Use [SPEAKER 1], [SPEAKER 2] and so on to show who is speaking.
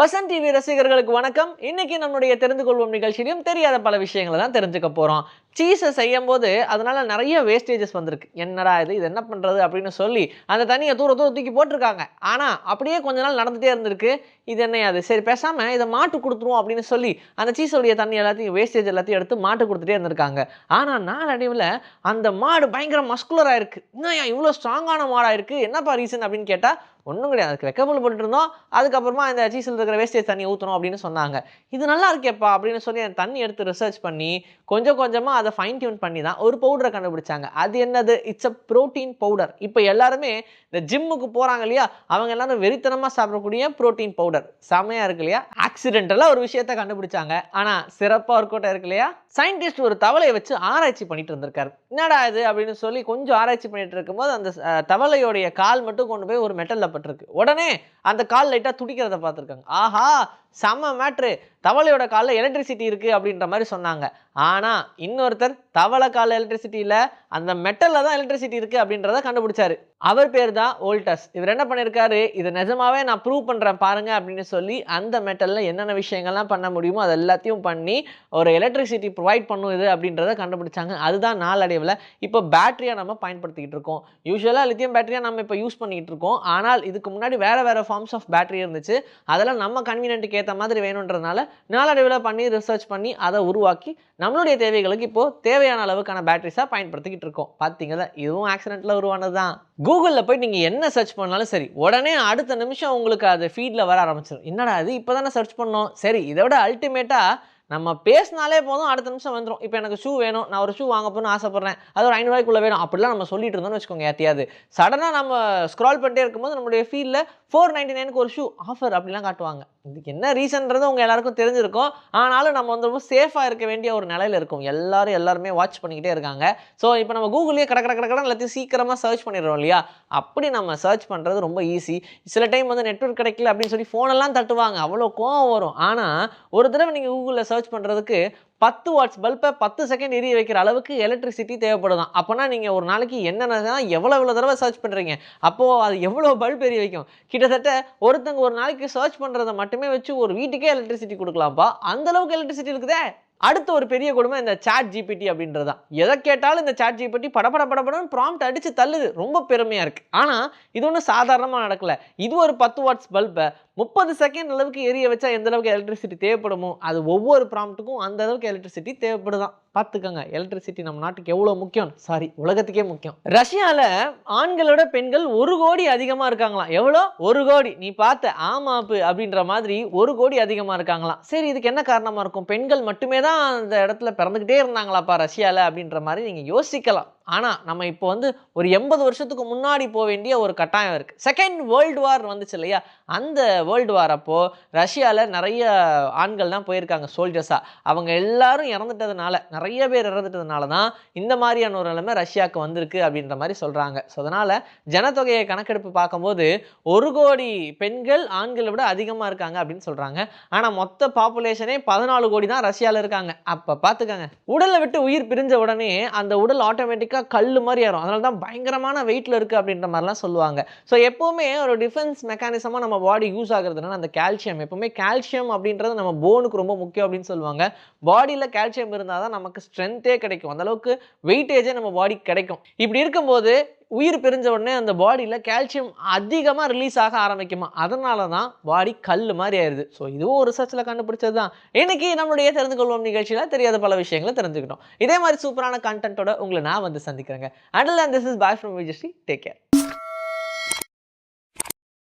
[SPEAKER 1] Vasanth TV ரசிகர்களுக்கு வணக்கம். இன்னைக்கு நம்முடைய தெரிந்து கொள்வோம் நிகழ்ச்சியிலும் தெரியாத பல விஷயங்களை தான் தெரிஞ்சுக்க போகிறோம் சீஸை செய்யும் போது அதனால நிறைய வேஸ்டேஜஸ் வந்திருக்கு. என்னடா இது? இது என்ன பண்ணுறது அப்படின்னு சொல்லி அந்த தண்ணியை தூர தூர தூக்கி போட்டிருக்காங்க. ஆனால் அப்படியே கொஞ்ச நாள் நடந்துகிட்டே இருந்திருக்கு. இது என்னையாது அது? சரி பேசாமல் இதை மாட்டு கொடுத்துருவோம் அப்படின்னு சொல்லி அந்த சீஸோடைய தண்ணி எல்லாத்தையும் வேஸ்டேஜ் எல்லாத்தையும் எடுத்து மாட்டு கொடுத்துட்டே இருந்திருக்காங்க. ஆனால் நாளடைவில் அந்த மாடு பயங்கர மஸ்குலராக இருக்கு இன்னும் இவ்வளோ ஸ்ட்ராங்கான மாடாக இருக்குது என்னப்பா ரீசன் அப்படின்னு கேட்டால் ஒன்றும் கிடையாது. அதுக்கு வெக்கபுல் போட்டுருந்தோம் அதுக்கப்புறமா இந்த சீஸில் இருக்கிற வேஸ்டேஜ் தண்ணி ஊற்றணும் அப்படின்னு சொன்னாங்க. இது நல்லா இருக்கேப்பா அப்படின்னு சொல்லி அந்த தண்ணி எடுத்து ரிசர்ச் பண்ணி கொஞ்சம் கொஞ்சமாக அதை ஃபைன் டியூன் பண்ணி தான் ஒரு பவுடரை கண்டுபிடிச்சாங்க. அது என்னது? இட்ஸ் அ ப்ரோட்டீன் பவுடர் இப்போ எல்லாருமே இந்த ஜிம்முக்கு போகிறாங்க இல்லையா? அவங்க எல்லாரும் வெறித்தனமாக சாப்பிடக்கூடிய ப்ரோட்டீன் பவுடர் செமையாக இருக்கு இல்லையா? ஆக்சிடென்டலாக ஒரு விஷயத்தை கண்டுபிடிச்சாங்க. ஆனால் சிறப்பாக இருக்கட்டும் இருக்கு இல்லையா? சயின்டிஸ்ட் ஒரு தவளையை வச்சு ஆராய்ச்சி பண்ணிட்டு இருந்திருக்காரு. என்னடா இது? அப்படின்னு சொல்லி கொஞ்சம் ஆராய்ச்சி பண்ணிட்டு இருக்கும்போது அந்த தவளையோடைய கால் மட்டும் கொண்டு போய் ஒரு மெட்டலில் பட்டிருக்கு. உடனே அந்த கால் லைட்டாக துடிக்கிறத பார்த்துருக்காங்க. ஆஹா! செம்ம மேட்ரு தவளையோட காலில் எலக்ட்ரிசிட்டி இருக்குது அப்படின்ற மாதிரி சொன்னாங்க. ஆனால் இன்னொருத்தர் தவளை காலில் எலக்ட்ரிசிட்டி இல்லை அந்த மெட்டலில் தான் எலக்ட்ரிசிட்டி இருக்குது அப்படின்றத கண்டுபிடிச்சாரு. அவர் பேர் தான் ஓல்டஸ் இவர் என்ன பண்ணியிருக்காரு இது நிஜமாவே நான் ப்ரூவ் பண்ணுறேன் பாருங்கள் அப்படின்னு சொல்லி அந்த மெட்டலில் என்னென்ன விஷயங்கள்லாம் பண்ண முடியுமோ அது எல்லாத்தையும் பண்ணி ஒரு எலக்ட்ரிசிட்டி ப்ரொவைட் பண்ணும் இது அப்படின்றத கண்டுபிடிச்சாங்க. அதுதான் நாளடைவில் இப்போ பேட்டரியாக நம்ம பயன்படுத்திக்கிட்டு இருக்கோம். யூஸ்வலாக லித்தியம் பேட்டரியாக நம்ம இப்போ யூஸ் பண்ணிக்கிட்டு இருக்கோம். ஆனால் இதுக்கு முன்னாடி வேறு வேறு ஃபார்ம்ஸ் ஆஃப் பேட்டரி இருந்துச்சு. அதெல்லாம் நம்ம கன்வீனியன்ட்டுக்கு ஏற்ற மாதிரி வேணுன்றதுனால நாளடைவில் பண்ணி ரிசர்ச் பண்ணி அதை உருவாக்கி நம்மளுடைய தேவைகளுக்கு இப்போது தேவையான அளவுக்கான பேட்டரிஸாக பயன்படுத்திக்கிட்டு இருக்கோம். பார்த்தீங்களா இதுவும் ஆக்சிடென்ட்டில் உருவானது தான் கூகுளில் போய் நீங்கள் என்ன சர்ச் பண்ணாலும் சரி உடனே அடுத்த நிமிஷம் உங்களுக்கு அது ஃபீடில் வர ஆரம்பிச்சிடும் என்னடா இது? இப்போ தானே சர்ச் பண்ணோம். சரி இதை விட அல்டிமேட்டாக நம்ம பேசினாலே போதும் அடுத்த நிமிஷம் வந்துடும் இப்போ எனக்கு ஷூ வேணும் நான் ஒரு ஷூ வாங்க போகணும்னு ஆசைப்பட்றேன். அது ஒரு ஐநூறுவாய்க்குள்ளே வேணும். அப்படிலாம் நம்ம சொல்லிட்டு இருந்தோம்னு வச்சுக்கோங்க ஏத்தியாது சடனாக நம்ம ஸ்க்ரால் பண்ணிட்டே இருக்கும்போது நம்மளுடைய ஃபீல்டில் ஃபோர் நைன்டி நைனுக்கு ஒரு ஷூ ஆஃபர் அப்படிலாம் காட்டுவாங்க. இதுக்கு என்ன ரீசன்றது உங்கள் எல்லாருக்கும் தெரிஞ்சிருக்கும். ஆனாலும் நம்ம வந்து ரொம்ப சேஃபாக இருக்க வேண்டிய ஒரு நிலையில் இருக்கும். எல்லாரும் எல்லாருமே வாட்ச் பண்ணிக்கிட்டே இருக்காங்க. ஸோ இப்போ நம்ம கூகுளே கடை கடை கடை எல்லாத்தையும் சீக்கிரமாக சர்ச் பண்ணிடுறோம் இல்லையா? அப்படி நம்ம சர்ச் பண்ணுறது ரொம்ப ஈஸி சில டைம் வந்து நெட்வொர்க் கிடைக்கல அப்படின்னு சொல்லி ஃபோனெல்லாம் தட்டுவாங்க. அவ்வளோ கோவம் வரும். ஆனால் ஒரு தடவை நீங்கள் கூகுளில் சர்ச் பண்ணுறதுக்கு பத்து வாட்ஸ் பல்பை பத்து செகண்ட் எரிய வைக்கிற அளவுக்கு எலக்ட்ரிசிட்டி தேவைப்படுதான். அப்போனா நீங்கள் ஒரு நாளைக்கு என்னென்ன எவ்வளோ எவ்வளோ தடவை சர்ச் பண்ணுறீங்க அப்போது அது எவ்வளோ பல்ப் எரிய வைக்கும்? கிட்டத்தட்ட ஒருத்தங்க ஒரு நாளைக்கு சர்ச் பண்ணுறதை மட்டுமே வச்சு ஒரு வீட்டுக்கே எலக்ட்ரிசிட்டி கொடுக்கலாம்ப்பா அந்த அளவுக்கு எலக்ட்ரிசிட்டி இருக்குதே? அடுத்த ஒரு பெரிய குடும்பம் இந்த சாட் ஜிபிடி அப்படின்றது தான் எதை கேட்டாலும் இந்த சாட் ஜிபிடி படபட படபடன்னு ப்ராம்ப்ட் அடிச்சு தள்ளுது. ரொம்ப பெருமையாக இருக்குது ஆனால் இது ஒன்றும் சாதாரணமாக நடக்கலை. இது ஒரு பத்து வாட்ஸ் பல்பை முப்பது செகண்ட் அளவுக்கு எரிய வச்சா எந்த அளவுக்கு எலக்ட்ரிசிட்டி தேவைப்படுமோ அது ஒவ்வொரு ப்ராம்ப்ட்டுக்கும் அந்த அளவுக்கு எலக்ட்ரிசிட்டி தேவைப்படுதான் பார்த்துக்கோங்க எலக்ட்ரிசிட்டி நம்ம நாட்டுக்கு எவ்வளோ முக்கியம்? சாரி உலகத்துக்கே முக்கியம். ரஷ்யாவில் ஆண்களோட பெண்கள் ஒரு கோடி அதிகமாக இருக்காங்களாம். எவ்வளோ? ஒரு கோடி. நீ பார்த்த ஆமாப்பு அப்படின்ற மாதிரி ஒரு கோடி அதிகமாக இருக்காங்களாம். சரி இதுக்கு என்ன காரணமாக இருக்கும்? பெண்கள் மட்டுமே தான் அந்த இடத்துல பிறந்துக்கிட்டே இருந்தாங்களாப்பா ரஷ்யாவில் அப்படின்ற மாதிரி நீங்கள் யோசிக்கலாம். ஆனால் நம்ம இப்போ வந்து ஒரு எண்பது வருஷத்துக்கு முன்னாடி போக வேண்டிய ஒரு கட்டாயம் இருக்குது செகண்ட் வேர்ல்டு வார் வந்துச்சு இல்லையா? அந்த வேர்ல்டு வார் அப்போது ரஷ்யாவில் நிறைய ஆண்கள்லாம் போயிருக்காங்க சோல்ஜர்ஸாக அவங்க எல்லாரும் இறந்துட்டதுனால நிறைய பேர் இறந்துட்டதுனால தான் இந்த மாதிரியான ஒரு நிலைமை ரஷ்யாவுக்கு வந்திருக்கு அப்படின்ற மாதிரி சொல்கிறாங்க ஸோ அதனால் ஜனத்தொகையை கணக்கெடுப்பு பார்க்கும்போது ஒரு கோடி பெண்கள் ஆண்களை விட அதிகமாக இருக்காங்க அப்படின்னு சொல்கிறாங்க ஆனால் மொத்த பாப்புலேஷனே பதினாலு கோடி தான் ரஷ்யாவில் இருக்காங்க. அப்போ பார்த்துக்கங்க. உடலை விட்டு உயிர் பிரிஞ்ச உடனே அந்த உடல் ஆட்டோமேட்டிக் ஆட்டோமேட்டிக்காக கல் மாதிரி ஏறும். அதனால தான் பயங்கரமான வெயிட்டில் இருக்குது அப்படின்ற மாதிரிலாம் சொல்லுவாங்க. ஸோ எப்போவுமே ஒரு டிஃபென்ஸ் மெக்கானிசமாக நம்ம பாடி யூஸ் ஆகுறதுனால அந்த கால்சியம் எப்போவுமே கால்சியம் அப்படின்றது நம்ம போனுக்கு ரொம்ப முக்கியம் அப்படின்னு சொல்லுவாங்க. பாடியில் கால்சியம் இருந்தால் தான் நமக்கு ஸ்ட்ரென்த்தே கிடைக்கும். அந்த அளவுக்கு வெயிட்டேஜே நம்ம பாடிக்கு கிடைக்கும். இப்படி இருக்கும்போது உயிர் பிரிஞ்ச உடனே அந்த பாடியில் கால்சியம் அதிகமாக ரிலீஸ் ஆக ஆரம்பிக்குமா? அதனால தான் பாடி கல் மாதிரி ஆயிடுது ஸோ இதுவும் ஒரு ரிசர்ச்சில் கண்டுபிடிச்சது தான் இன்னைக்கு நம்மளுடைய தெரிந்து கொள்வோம் நிகழ்ச்சியில் தெரியாத பல விஷயங்களை தெரிஞ்சுக்கிட்டோம். இதே மாதிரி சூப்பரான கண்டென்ட்டோட உங்களை நான் வந்து சந்திக்கிறேங்க. Until and this is Bhai from Vijayashree take care